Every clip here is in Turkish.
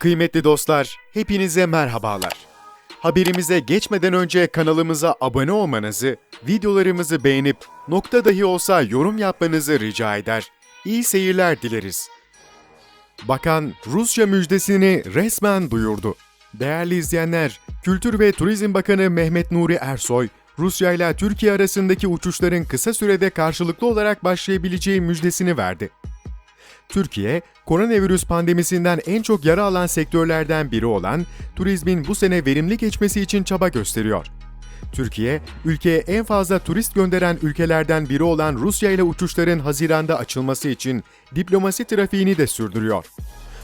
Kıymetli dostlar, hepinize merhabalar. Haberimize geçmeden önce kanalımıza abone olmanızı, videolarımızı beğenip nokta dahi olsa yorum yapmanızı rica eder. İyi seyirler dileriz. Bakan Rusya müjdesini resmen duyurdu. Değerli izleyenler, Kültür ve Turizm Bakanı Mehmet Nuri Ersoy, Rusya ile Türkiye arasındaki uçuşların kısa sürede karşılıklı olarak başlayabileceği müjdesini verdi. Türkiye, koronavirüs pandemisinden en çok yara alan sektörlerden biri olan turizmin bu sene verimli geçmesi için çaba gösteriyor. Türkiye, ülkeye en fazla turist gönderen ülkelerden biri olan Rusya ile uçuşların Haziran'da açılması için diplomasi trafiğini de sürdürüyor.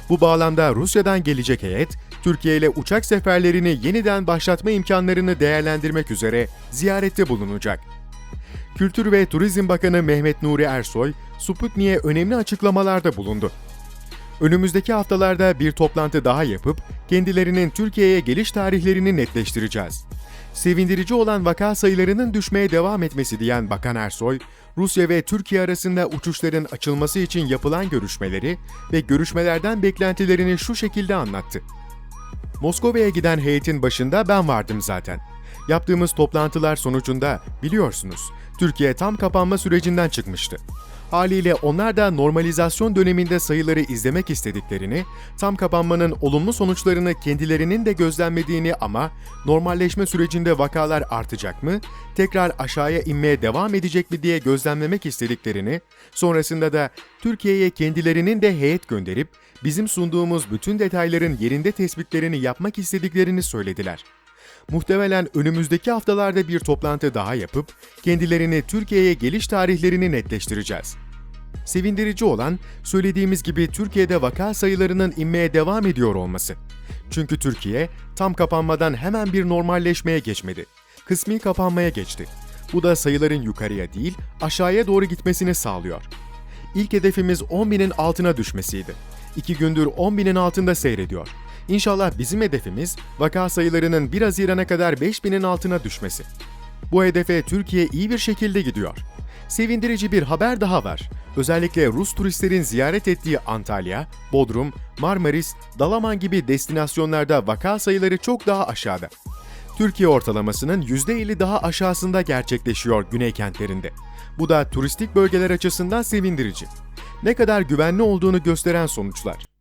Bu bağlamda Rusya'dan gelecek heyet, Türkiye ile uçak seferlerini yeniden başlatma imkanlarını değerlendirmek üzere ziyarette bulunacak. Kültür ve Turizm Bakanı Mehmet Nuri Ersoy, Sputnik'e önemli açıklamalarda bulundu. Önümüzdeki haftalarda bir toplantı daha yapıp kendilerinin Türkiye'ye geliş tarihlerini netleştireceğiz. Sevindirici olan vaka sayılarının düşmeye devam etmesi diyen Bakan Ersoy, Rusya ve Türkiye arasında uçuşların açılması için yapılan görüşmeleri ve görüşmelerden beklentilerini şu şekilde anlattı. Moskova'ya giden heyetin başında ben vardım zaten. Yaptığımız toplantılar sonucunda biliyorsunuz Türkiye tam kapanma sürecinden çıkmıştı. Haliyle onlar da normalizasyon döneminde sayıları izlemek istediklerini, tam kapanmanın olumlu sonuçlarını kendilerinin de gözlemlediğini ama normalleşme sürecinde vakalar artacak mı, tekrar aşağıya inmeye devam edecek mi diye gözlemlemek istediklerini, sonrasında da Türkiye'ye kendilerinin de heyet gönderip bizim sunduğumuz bütün detayların yerinde tespitlerini yapmak istediklerini söylediler. Muhtemelen önümüzdeki haftalarda bir toplantı daha yapıp kendilerini Türkiye'ye geliş tarihlerini netleştireceğiz. Sevindirici olan söylediğimiz gibi Türkiye'de vaka sayılarının inmeye devam ediyor olması. Çünkü Türkiye tam kapanmadan hemen bir normalleşmeye geçmedi. Kısmi kapanmaya geçti. Bu da sayıların yukarıya değil aşağıya doğru gitmesini sağlıyor. İlk hedefimiz 10 binin altına düşmesiydi. İki gündür 10 binin altında seyrediyor. İnşallah bizim hedefimiz vaka sayılarının 1 Haziran'a kadar 5 binin altına düşmesi. Bu hedefe Türkiye iyi bir şekilde gidiyor. Sevindirici bir haber daha var. Özellikle Rus turistlerin ziyaret ettiği Antalya, Bodrum, Marmaris, Dalaman gibi destinasyonlarda vaka sayıları çok daha aşağıda. Türkiye ortalamasının %50 daha aşağısında gerçekleşiyor güney kentlerinde. Bu da turistik bölgeler açısından sevindirici. Ne kadar güvenli olduğunu gösteren sonuçlar.